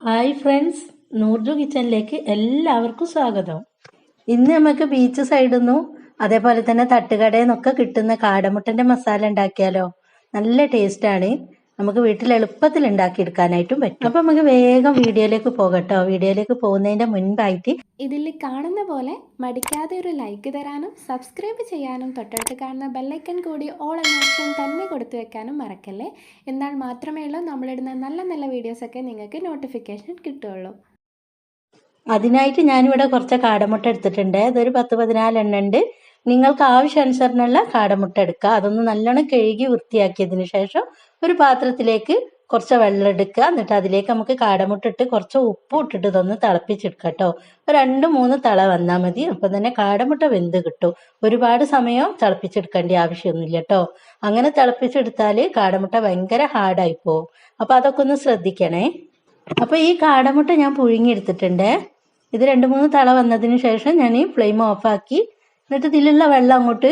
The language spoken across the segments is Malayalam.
ഹായ് ഫ്രണ്ട്സ് നൂർജു കിച്ചണിലേക്ക് എല്ലാവർക്കും സ്വാഗതം. ഇന്ന് നമുക്ക് ബീച്ച് സൈഡിൽ നിന്നും അതേപോലെ തന്നെ തട്ടുകടയിൽ നിന്നൊക്കെ കിട്ടുന്ന കാടമുട്ടന്റെ മസാല ഉണ്ടാക്കിയാലോ? നല്ല ടേസ്റ്റ് ആണ്. നമുക്ക് വീട്ടിൽ എളുപ്പത്തിൽ ഉണ്ടാക്കിയെടുക്കാനായിട്ടും പറ്റും. അപ്പൊ നമുക്ക് വേഗം വീഡിയോയിലേക്ക് പോകട്ടോ. വീഡിയോയിലേക്ക് പോകുന്നതിന്റെ മുൻപായിട്ട് ഇതിൽ കാണുന്ന പോലെ മടിക്കാതെ ഒരു ലൈക്ക് തരാനും സബ്സ്ക്രൈബ് ചെയ്യാനും തൊട്ടടുത്ത് കാണുന്ന ബെല്ലൈക്കൺ കൂടി ഓൾ എന്ന ഓപ്ഷൻ തന്നെ കൊടുത്തു വെക്കാനും മറക്കല്ലേ? എന്നാൽ മാത്രമേ ഉള്ളൂ നമ്മളിടുന്ന നല്ല നല്ല വീഡിയോസൊക്കെ നിങ്ങൾക്ക് നോട്ടിഫിക്കേഷൻ കിട്ടുള്ളൂ അതിനായിട്ട് ഞാനിവിടെ കുറച്ച് കാടമുട്ട എടുത്തിട്ടുണ്ട്. അതൊരു പത്ത് പതിനാലെണ്ണം ഉണ്ട്. നിങ്ങൾക്ക് ആവശ്യാനുസരണമുള്ള കാടമുട്ട എടുക്കുക അതൊന്ന് നല്ലോണം കഴുകി വൃത്തിയാക്കിയതിന് ശേഷം ഒരു പാത്രത്തിലേക്ക് കുറച്ച് വെള്ളം എടുക്കുക. എന്നിട്ട് അതിലേക്ക് നമുക്ക് കാടമുട്ടിട്ട് കുറച്ച് ഉപ്പ് ഇട്ടിട്ട് ഇതൊന്ന് തിളപ്പിച്ചെടുക്കുക കേട്ടോ രണ്ട് മൂന്ന് തള വന്നാൽ മതി. അപ്പം തന്നെ കാടമുട്ട വെന്ത് കിട്ടും. ഒരുപാട് സമയം തിളപ്പിച്ചെടുക്കേണ്ട ആവശ്യമൊന്നുമില്ല കേട്ടോ അങ്ങനെ തിളപ്പിച്ചെടുത്താൽ കാടമുട്ട ഭയങ്കര ഹാർഡായി പോകും അപ്പം അതൊക്കെ ഒന്ന് ശ്രദ്ധിക്കണേ. അപ്പോൾ ഈ കാടമുട്ട ഞാൻ പുഴുങ്ങിയെടുത്തിട്ടുണ്ട് ഇത് രണ്ട് മൂന്ന് തള വന്നതിന് ശേഷം ഞാൻ ഈ ഫ്ലെയിം ഓഫാക്കി എന്നിട്ട് ഇതിലുള്ള വെള്ളം അങ്ങോട്ട്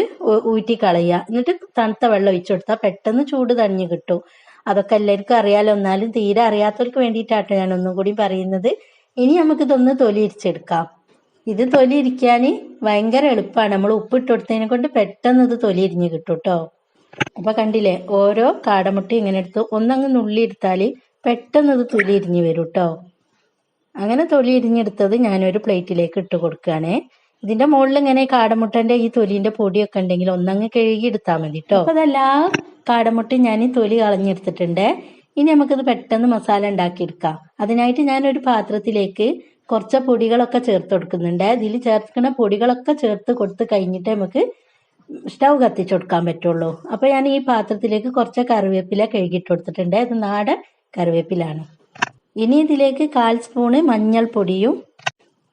ഊറ്റി കളയുക. എന്നിട്ട് തണുത്ത വെള്ളം ഒഴിച്ചു കൊടുത്താൽ പെട്ടെന്ന് ചൂട് തണിഞ്ഞ് കിട്ടും. അതൊക്കെ എല്ലാവർക്കും അറിയാലോ. എന്നാലും തീരെ അറിയാത്തവർക്ക് വേണ്ടിയിട്ടാട്ടോ ഞാൻ ഒന്നും കൂടി പറയുന്നത്. ഇനി നമുക്ക് ഇതൊന്ന് തൊലി ഇരിച്ചെടുക്കാം. ഇത് തൊലി ഇരിക്കാൻ ഭയങ്കര എളുപ്പമാണ് നമ്മൾ ഉപ്പിട്ട് കൊടുത്തതിനെ കൊണ്ട് പെട്ടെന്ന് ഇത് തൊലി ഇരിഞ്ഞ് കിട്ടും കേട്ടോ അപ്പൊ കണ്ടില്ലേ ഓരോ കാടമുട്ടി ഇങ്ങനെ എടുത്ത് ഒന്നങ്ങ് നുള്ളി എടുത്താൽ പെട്ടെന്ന് ഇത് തൊലി ഇരിഞ്ഞ് വരും കേട്ടോ അങ്ങനെ തൊലി ഇരിഞ്ഞെടുത്തത് ഞാനൊരു പ്ലേറ്റിലേക്ക് ഇട്ട് കൊടുക്കുകയാണേ. ഇതിന്റെ മുകളിൽ ഇങ്ങനെ കാടമുട്ടന്റെ ഈ തൊലിന്റെ പൊടിയൊക്കെ ഉണ്ടെങ്കിൽ ഒന്നങ്ങ് കഴുകി എടുത്താൽ മതി കേട്ടോ അപ്പൊ അതെല്ലാ കാടമുട്ടയും ഞാൻ തൊലി കളഞ്ഞെടുത്തിട്ടുണ്ട്. ഇനി നമുക്കിത് പെട്ടെന്ന് മസാല ഉണ്ടാക്കിയെടുക്കാം. അതിനായിട്ട് ഒരു പാത്രത്തിലേക്ക് കുറച്ച് പൊടികളൊക്കെ ചേർത്ത് കൊടുക്കുന്നുണ്ട്. ഇതിൽ ചേർക്കുന്ന പൊടികളൊക്കെ ചേർത്ത് കൊടുത്ത് കഴിഞ്ഞിട്ട് നമുക്ക് സ്റ്റൗ കത്തിച്ചു കൊടുക്കാൻ പറ്റുള്ളൂ. അപ്പൊ ഞാൻ ഈ പാത്രത്തിലേക്ക് കുറച്ച് കറിവേപ്പില കഴുകിയിട്ട് കൊടുത്തിട്ടുണ്ട്. ഇത് നാടൻ കറിവേപ്പിലാണ്. ഇനി ഇതിലേക്ക് കാൽ സ്പൂണ് മഞ്ഞൾപ്പൊടിയും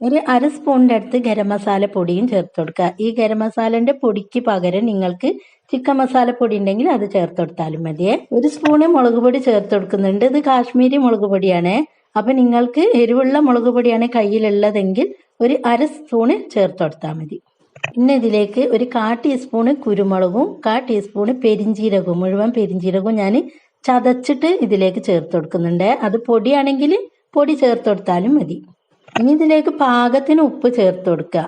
ഒരു അര സ്പൂണിന്റെ അടുത്ത് ഗരം മസാല പൊടിയും ചേർത്ത് കൊടുക്കുക. ഈ ഗരം മസാലന്റെ പൊടിക്ക് പകരം നിങ്ങൾക്ക് ചിക്കൻ മസാല പൊടി ഉണ്ടെങ്കിൽ അത് ചേർത്ത് കൊടുത്താലും മതിയേ. ഒരു സ്പൂണ് മുളക് പൊടി ചേർത്ത് കൊടുക്കുന്നുണ്ട്. ഇത് കാശ്മീരി മുളക് പൊടിയാണ്. അപ്പൊ നിങ്ങൾക്ക് എരിവുള്ള മുളക് പൊടിയാണ് കയ്യിലുള്ളതെങ്കിൽ ഒരു അര സ്പൂണ് ചേർത്ത് കൊടുത്താൽ മതി. പിന്നെ ഇതിലേക്ക് ഒരു കാ ടീസ്പൂണ് കുരുമുളകും കാ ടീസ്പൂണ് പെരിഞ്ചീരകവും മുഴുവൻ പെരിഞ്ചീരകവും ഞാൻ ചതച്ചിട്ട് ഇതിലേക്ക് ചേർത്ത് കൊടുക്കുന്നുണ്ട്. അത് പൊടിയാണെങ്കിൽ പൊടി ചേർത്ത് കൊടുത്താലും മതി. ഇനി ഇതിലേക്ക് പാകത്തിന് ഉപ്പ് ചേർത്ത് കൊടുക്കുക.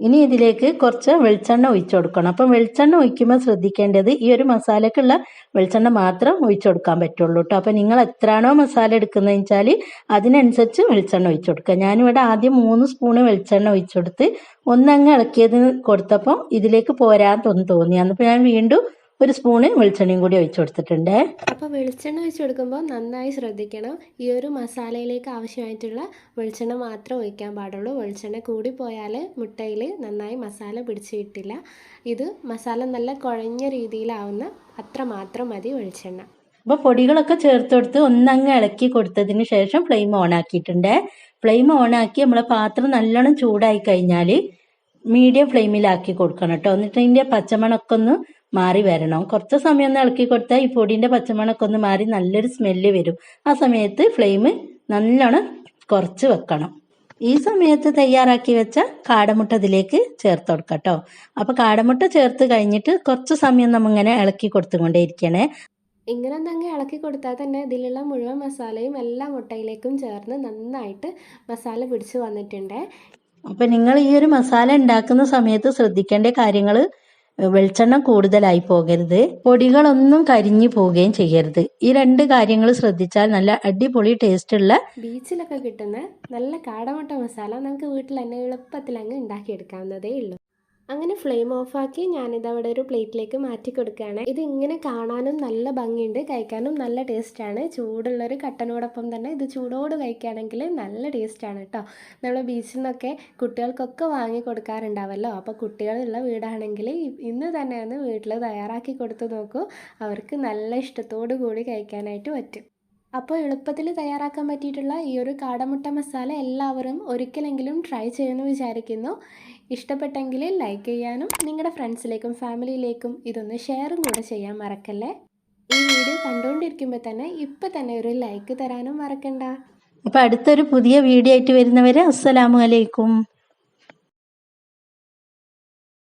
ഇനി ഇതിലേക്ക് കുറച്ച് വെളിച്ചെണ്ണ ഒഴിച്ചു കൊടുക്കണം. അപ്പം വെളിച്ചെണ്ണ ഒഴിക്കുമ്പോൾ ശ്രദ്ധിക്കേണ്ടത് ഈ ഒരു മസാലക്കുള്ള വെളിച്ചെണ്ണ മാത്രം ഒഴിച്ചു കൊടുക്കാൻ പറ്റുള്ളൂ കേട്ടോ. അപ്പം നിങ്ങൾ എത്രയാണോ മസാല എടുക്കുന്നതെന്ന് വെച്ചാൽ അതിനനുസരിച്ച് വെളിച്ചെണ്ണ ഒഴിച്ചു കൊടുക്കുക. ഞാനിവിടെ ആദ്യം മൂന്ന് സ്പൂണ് വെളിച്ചെണ്ണ ഒഴിച്ചു കൊടുത്ത് ഒന്നങ്ങ് ഇളക്കിയതിന് കൊടുത്തപ്പോൾ ഇതിലേക്ക് പോരാൻ തോന്നി. തോന്നി അന്നപ്പോൾ ഞാൻ വീണ്ടും ഒരു സ്പൂണ് വെളിച്ചെണ്ണയും കൂടി ഒഴിച്ചു കൊടുത്തിട്ടുണ്ട്. അപ്പോൾ വെളിച്ചെണ്ണ ഒഴിച്ചു കൊടുക്കുമ്പോൾ നന്നായി ശ്രദ്ധിക്കണം. ഈ ഒരു മസാലയിലേക്ക് ആവശ്യമായിട്ടുള്ള വെളിച്ചെണ്ണ മാത്രം ഒഴിക്കാൻ പാടുള്ളൂ. വെളിച്ചെണ്ണ കൂടി പോയാൽ മുട്ടയിൽ നന്നായി മസാല പിടിച്ചു കിട്ടില്ല. ഇത് മസാല നല്ല കുഴഞ്ഞ രീതിയിലാവുന്ന അത്ര മാത്രം മതി വെളിച്ചെണ്ണ. അപ്പോൾ പൊടികളൊക്കെ ചേർത്ത് കൊടുത്ത് ഒന്നങ്ങ് ഇളക്കി കൊടുത്തതിന് ശേഷം ഫ്ലെയിം ഓൺ ആക്കിയിട്ടുണ്ട്. ഫ്ലെയിം ഓൺ ആക്കി നമ്മളെ പാത്രം നല്ലോണം ചൂടായി കഴിഞ്ഞാൽ മീഡിയം ഫ്ലെയിമിലാക്കി കൊടുക്കണം കേട്ടോ. എന്നിട്ട് ഇതിന്റെ പച്ചമണക്കൊന്ന് ഒന്ന് മാറി വരണം. കുറച്ച് സമയം ഒന്ന് ഇളക്കി കൊടുത്താൽ ഈ പൊടിന്റെ പച്ചമണമൊക്കെ ഒന്ന് മാറി നല്ലൊരു സ്മെല്ല് വരും. ആ സമയത്ത് ഫ്ലെയിം നല്ലോണം കുറച്ച് വെക്കണം. ഈ സമയത്ത് തയ്യാറാക്കി വെച്ച കാടമുട്ട ഇതിലേക്ക് ചേർത്ത് കൊടുക്കാം കേട്ടോ അപ്പോൾ കാടമുട്ട ചേർത്ത് കഴിഞ്ഞിട്ട് കുറച്ച് സമയം നമ്മിങ്ങനെ ഇളക്കി കൊടുത്തുകൊണ്ടേയിരിക്കണേ. ഇങ്ങനെ തന്നെ ഇളക്കി കൊടുത്താൽ തന്നെ ഇതിലുള്ള മുഴുവൻ മസാലയും എല്ലാ മുട്ടയിലേക്കും ചേർന്ന് നന്നായിട്ട് മസാല പിടിച്ച് വന്നിട്ടുണ്ട്. അപ്പൊ നിങ്ങൾ ഈ ഒരു മസാല ഉണ്ടാക്കുന്ന സമയത്ത് ശ്രദ്ധിക്കേണ്ട കാര്യങ്ങൾ വെളിച്ചെണ്ണ കൂടുതലായി പോകരുത്. പൊടികളൊന്നും കരിഞ്ഞു പോവുകയും ചെയ്യരുത്. ഈ രണ്ട് കാര്യങ്ങൾ ശ്രദ്ധിച്ചാൽ നല്ല അടിപൊളി ടേസ്റ്റ് ഉള്ള ബീച്ചിലൊക്കെ കിട്ടുന്ന നല്ല കാടമുട്ട മസാല നമുക്ക് വീട്ടിൽ തന്നെ എളുപ്പത്തിൽ അങ്ങ് ഉണ്ടാക്കിയെടുക്കാവുന്നതേ ഉള്ളൂ. അങ്ങനെ ഫ്ലെയിം ഓഫാക്കി ഞാനിത് അവിടെ ഒരു പ്ലേറ്റിലേക്ക് മാറ്റി കൊടുക്കുകയാണ്. ഇത് ഇങ്ങനെ കാണാനും നല്ല ഭംഗിയുണ്ട് കഴിക്കാനും നല്ല ടേസ്റ്റാണ്. ചൂടുള്ളൊരു കട്ടനോടൊപ്പം തന്നെ ഇത് ചൂടോട് കഴിക്കുകയാണെങ്കിൽ നല്ല ടേസ്റ്റാണ് കേട്ടോ. നമ്മൾ ബീച്ചിൽ നിന്നൊക്കെ കുട്ടികൾക്കൊക്കെ വാങ്ങി കൊടുക്കാറുണ്ടാവല്ലോ. അപ്പോൾ കുട്ടികളുള്ള വീടാണെങ്കിൽ ഇന്ന് തന്നെ ഒന്ന് വീട്ടിൽ തയ്യാറാക്കി കൊടുത്തു നോക്കൂ. അവർക്ക് നല്ല ഇഷ്ടത്തോടു കൂടി കഴിക്കാനായിട്ട് പറ്റും. അപ്പോൾ എളുപ്പത്തിൽ തയ്യാറാക്കാൻ പറ്റിയിട്ടുള്ള ഈ ഒരു കാടമുട്ട മസാല എല്ലാവരും ഒരിക്കലെങ്കിലും ട്രൈ ചെയ്യുമെന്ന് വിചാരിക്കുന്നു. ഇഷ്ടപ്പെട്ടെങ്കിൽ ലൈക്ക് ചെയ്യാനും നിങ്ങളുടെ ഫ്രണ്ട്സിലേക്കും ഫാമിലിയിലേക്കും ഇതൊന്ന് ഷെയറും കൂടെ ചെയ്യാൻ മറക്കല്ലേ? ഈ വീഡിയോ കണ്ടുകൊണ്ടിരിക്കുമ്പോൾ തന്നെ ഇപ്പം തന്നെ ഒരു ലൈക്ക് തരാനും മറക്കണ്ട. അപ്പോൾ അടുത്തൊരു പുതിയ വീഡിയോ ആയിട്ട് വരുന്നവരെ അസ്സലാമു അലൈക്കും.